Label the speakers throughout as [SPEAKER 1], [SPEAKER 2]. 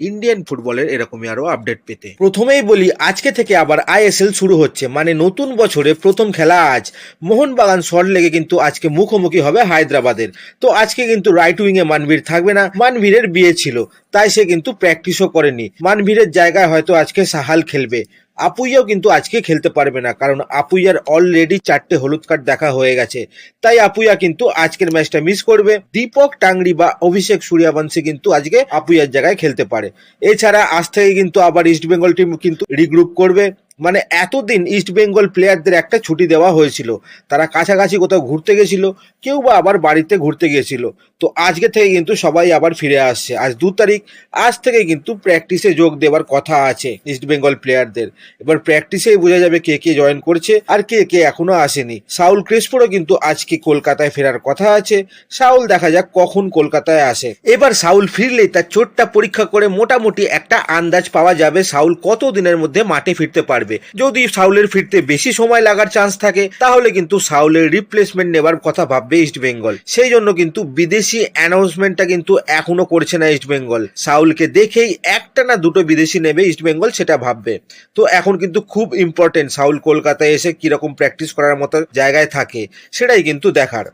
[SPEAKER 1] Indian ফুটবলের এরকমই আরও আপডেট পেতে। প্রথমেই বলি, আজকে থেকে আবার আইএসএল শুরু হচ্ছে মানে নতুন বছরে প্রথম খেলা আজ। মোহনবাগান শর্ট লেগে কিন্তু আজকে মুখোমুখি হবে হায়দ্রাবাদের। তো আজকে কিন্তু রাইট উইং এ মানভীর থাকবে না মানভীরের বিয়ে ছিল, তাই সে কিন্তু প্র্যাকটিসও করেনি। মানভীরের জায়গায় হয়তো আজকে সাহাল খেলবে। আপুইয়াও কিন্তু আজকে খেলতে পারবে না, কারণ আপুইয়ার অলরেডি চারটে হলুদ কার্ড দেখা হয়ে গেছে। তাই আপুইয়া কিন্তু আজকের ম্যাচটা মিস করবে। দীপক টাংরি বা অভিষেক সূর্যবংশী কিন্তু আজকে আপুইয়ার জায়গায় খেলতে পারে। এছাড়া আজ থেকে কিন্তু আবার ইস্টবেঙ্গল টিম কিন্তু রিগ্রুপ করবে। মানে এতদিন ইস্ট বেঙ্গল প্লেয়ারদের একটা ছুটি দেওয়া হয়েছিল। তারা কাছাকাছি কোথাও ঘুরতে গেছিল, কেউ বা আবার বাড়িতে ঘুরতে গিয়েছিল তো আজকে থেকে কিন্তু সবাই আবার ফিরে আসছে। আজ দু তারিখ, আজ থেকে কিন্তু প্র্যাকটিসে যোগ দেওয়ার কথা আছে ইস্ট বেঙ্গল প্লেয়ারদের এবার প্র্যাকটিসেই বোঝা যাবে কে কে জয়েন করছে আর কে কে এখনও আসেনি। সাউল ক্রিসপোরও কিন্তু আজকে কলকাতায় ফেরার কথা আছে। সাউল দেখা যাক কখন কলকাতায় আসে। এবার সাউল ফিরলেই তার চোটটা পরীক্ষা করে মোটামুটি একটা আন্দাজ পাওয়া যাবে সাউল কত দিনের মধ্যে মাঠে ফিরতে পারবে। যদি সাউলের ফিরতে বেশি সময় লাগার চান্স থাকে, তাহলে কিন্তু সাউলের রিপ্লেসমেন্ট নেবার কথা ভাববে ইস্ট বেঙ্গল সেই জন্য কিন্তু বিদেশি অ্যানাউন্সমেন্টটা কিন্তু এখনও করছে না ইস্ট বেঙ্গল সাউলকে দেখেই একটা না দুটো বিদেশি নেবে ইস্ট বেঙ্গল সেটা ভাববে। তো এখন কিন্তু খুব ইম্পর্টেন্ট সাউল কলকাতায় এসে কীরকম প্র্যাকটিস করার মতো জায়গায় থাকে, সেটাই কিন্তু দেখার।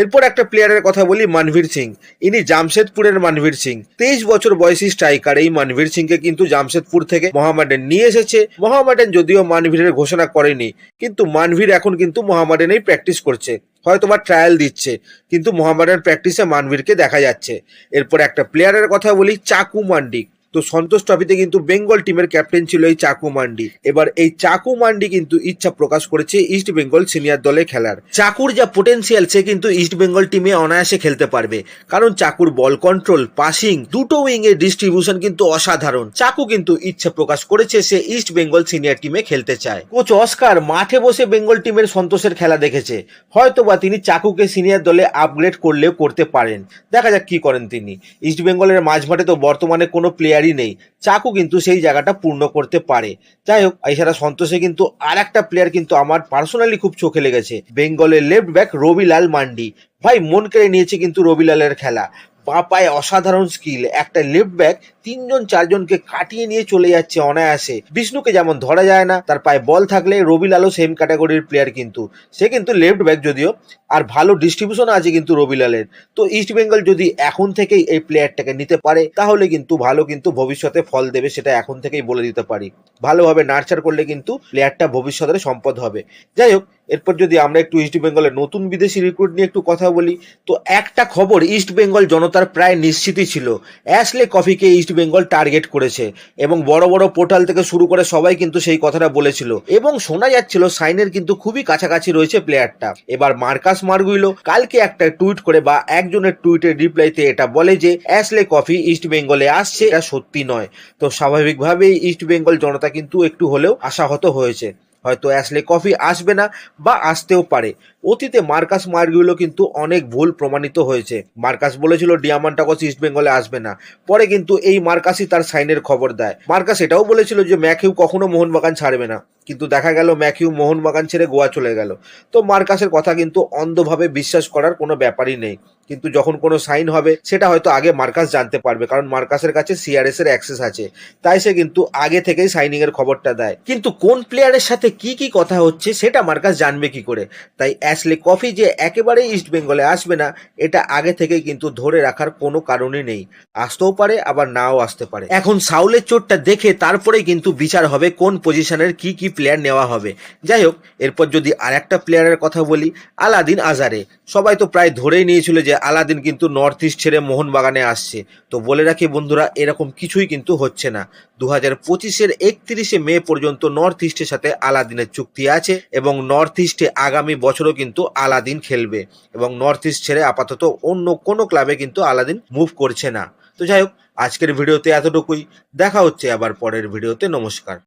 [SPEAKER 1] এরপর একটা প্লেয়ারের কথা বলি, মানভীর সিং। ইনি জামশেদপুরের মানভীর সিং। তেইশ বছর বয়সী স্ট্রাইকার এই মানভীর সিংকে কিন্তু জামশেদপুর থেকে মোহামেডান নিয়ে এসেছে। মোহামেডান যদিও মানভীরের ঘোষণা করেনি, কিন্তু মানভীর এখন কিন্তু মোহামেডানেই প্র্যাকটিস করছে। হয়তো বা ট্রায়াল দিচ্ছে, কিন্তু মোহামেডান প্র্যাকটিসে মানভীরকে দেখা যাচ্ছে। এরপর একটা প্লেয়ারের কথা বলি, চাকু মান্ডি তো সন্তোষ ট্রফিতে কিন্তু বেঙ্গল টিমের ক্যাপ্টেন ছিল এই চাকু মান্ডি। এবার এই চাকু মান্ডি কিন্তু ইচ্ছা প্রকাশ করেছে ইস্ট বেঙ্গল সিনিয়র দলে খেলার। চাকুর যা পোটেনশিয়াল সে কিন্তু ইস্ট বেঙ্গল টিমে অনায়াসে খেলতে পারবে। কারণ চাকুর বল কন্ট্রোল পাসিং দুটো উইং এর ডিস্ট্রিবিউশন কিন্তু অসাধারণ। চাকু কিন্তু ইচ্ছা প্রকাশ করেছে সে ইস্ট বেঙ্গল সিনিয়র টিমে খেলতে চায়। কোচ অস্কার মাঠে বসে বেঙ্গল টিমের সন্তোষের খেলা দেখেছে। হয়তোবা তিনি চাকুকে সিনিয়র দলে আপগ্রেড করলেও করতে পারেন। দেখা যাক কি করেন তিনি। ইস্ট বেঙ্গলের মাঝমাঠে তো বর্তমানে কোনো প্লেয়ারই নেই। চাকু কিন্তু সেই জায়গাটা পূর্ণ করতে পারে। যাই হোক, এছাড়া সন্তোষে কিন্তু আর একটা প্লেয়ার কিন্তু আমার পার্সোনালি খুব চোখে লেগেছে। বেঙ্গলের লেফট ব্যাক রবিলাল মান্ডি। ভাই, মন কেড়ে নিয়েছে কিন্তু রবিলালের খেলা। পা পায়ে অসাধারণ স্কিল একটা লেফট ব্যাক তিনজন চারজনকে কাটিয়ে নিয়ে চলে যাচ্ছে অনায়াসে। বিষ্ণুকে যেমন ধরা যায় না, তার পায়ে বল থাকলে রবি লালও সেম ক্যাটাগরির প্লেয়ার কিন্তু। সে কিন্তু লেফট ব্যাক যদিও, আর ভালো ডিস্ট্রিবিউশন আছে কিন্তু রবি লালের তো ইস্ট বেঙ্গল যদি এখন থেকেই এই প্লেয়ারটাকে নিতে পারে, তাহলে কিন্তু ভালো কিন্তু ভবিষ্যতে ফল দেবে সেটা এখন থেকেই বলে দিতে পারি। ভালোভাবে নার্চার করলে কিন্তু প্লেয়ারটা ভবিষ্যতের সম্পদ হবে। যাই হোক এরপর যদি আমরা একটু ইস্ট বেঙ্গলের নতুন বিদেশি রিক্রুট নিয়ে একটু কথা বলি, তো একটা খবর ইস্ট বেঙ্গল জনতার প্রায় নিশ্চিতই ছিল। অ্যাশলে কফিকে ইস্ট বেঙ্গল টার্গেট করেছে এবং বড় বড় পোর্টাল থেকে শুরু করে সবাই কিন্তু সেই কথাটা বলেছিল। এবং শোনা যাচ্ছিল সাইনের কিন্তু খুবই কাছাকাছি রয়েছে প্লেয়ারটা এবার মার্কাস মার্গুইলো কালকে একটা টুইট করে বা একজনের টুইটের রিপ্লাইতে এটা বলে যে অ্যাশলে কফি ইস্ট বেঙ্গলে আসছে, এটা সত্যি নয়। তো স্বাভাবিকভাবেই ইস্ট বেঙ্গল জনতা কিন্তু একটু হলেও আশাহত হয়েছে। হয়তো অ্যাশলে কফি আসবে না বা আসতেও পারে। অতীতে মার্কাস মার্গুলো কিন্তু অনেক ভুল প্রমাণিত হয়েছে। মার্কাস বলেছিল ডিয়ামান্টাকস ইস্ট বেঙ্গলে আসবে না। পরে কিন্তু এই মার্কাসই তার সাইনের খবর দেয়। মার্কাস এটাও বলেছিল যে ম্যাকিউ কখনো মোহনবাগান ছাড়বে না। কিন্তু দেখা গেল ম্যাকিউ মোহনবাগান ছেড়ে গোয়া চলে গেল। তো মার্কাসের কথা কিন্তু অন্ধভাবে বিশ্বাস করার কোনো ব্যাপারই নেই। কিন্তু যখন কোনো সাইন হবে, সেটা হয়তো আগে মার্কাস জানতে পারবে, কারণ মার্কাসের কাছে সিআরএস এর অ্যাক্সেস আছে। তাই সে কিন্তু আগে থেকেই সাইনিং এর খবরটা দেয়। কিন্তু কোন প্লেয়ারের সাথে কি কি কথা হচ্ছে, সেটা মার্কাস জানবে কি করে? তাই অ্যাশলে কফি যে একেবারেই ইস্ট বেঙ্গলে আসবে না, এটা আগে থেকেই কিন্তু ধরে রাখার কোনো কারণই নেই। আসতেও পারে, আবার নাও আসতে পারে। এখন সাউলের চোটটা দেখে তারপরেই কিন্তু বিচার হবে কোন পজিশনের কি কি প্লেয়ার নেওয়া হবে। যাই হোক, এরপর যদি আর একটা প্লেয়ারের কথা বলি, আলাদিন আজারে। সবাই তো প্রায় ধরেই নিয়েছিল যে আলাদিন কিন্তু নর্থ ইস্ট ছেড়ে মোহনবাগানে আসছে। তো বলে রাখি বন্ধুরা, এরকম কিছুই কিন্তু হচ্ছে না। দু হাজার পঁচিশের একত্রিশে মে পর্যন্ত নর্থ ইস্টের সাথে আলাদিনের চুক্তি আছে এবং নর্থ ইস্টে আগামী বছরও কিন্তু আলাদিন খেলবে এবং নর্থ ইস্ট ছেড়ে আপাতত অন্য কোনো ক্লাবে কিন্তু আলাদিন মুভ করছে না। তো যাই হোক, আজকের ভিডিওতে এতটুকুই। দেখা হচ্ছে আবার পরের ভিডিওতে। নমস্কার।